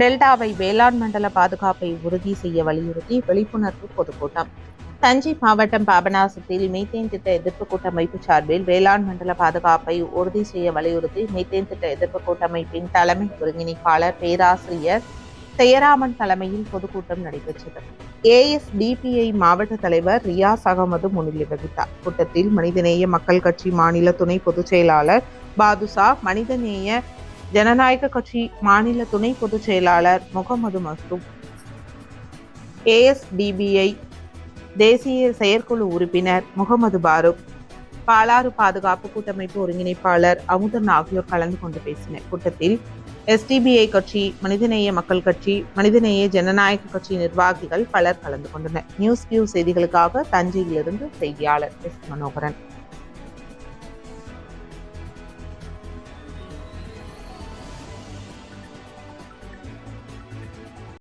டெல்டாவை வேளாண் மண்டல பாதுகாப்பை உறுதி செய்ய வலியுறுத்தி விழிப்புணர்வு பொதுக்கூட்டம். தஞ்சை மாவட்டம் பாபநாசத்தில் மீத்தேன் திட்ட எதிர்ப்பு கூட்டமைப்பு சார்பில் வேளாண் மண்டல பாதுகாப்பை உறுதி செய்ய வலியுறுத்தி மீத்தேன் திட்ட எதிர்ப்பு கூட்டமைப்பின் தலைமை ஒருங்கிணைப்பாளர் பேராசிரியர் தெயராமன் தலைமையில் பொதுக்கூட்டம் நடைபெற்றது. ஏஎஸ்டிபிஐ மாவட்ட தலைவர் ரியாஸ் அகமது முன்னிலை வகித்தார். கூட்டத்தில் மனிதநேய மக்கள் கட்சி மாநில துணை பொதுச் செயலாளர் பாதுசா மனிதநேய ஜனநாயக கட்சி மாநில துணை பொதுச் செயலாளர் முகமது மஸ்தூம் ஏஎஸ்டிபிஐ தேசிய செயற்குழு உறுப்பினர் முகமது பாரூக் பாலாறு பாதுகாப்பு கூட்டமைப்பு ஒருங்கிணைப்பாளர் அமுதன் ஆகியோர் கலந்து கொண்டு பேசினர். கூட்டத்தில் எஸ்டிபிஐ கட்சி மனிதநேய மக்கள் கட்சி மனிதநேய ஜனநாயக கட்சி நிர்வாகிகள் பலர் கலந்து கொண்டனர். நியூஸ் வியூ செய்திகளுக்காக தஞ்சையிலிருந்து செய்தியாளர் எஸ் மனோகரன்.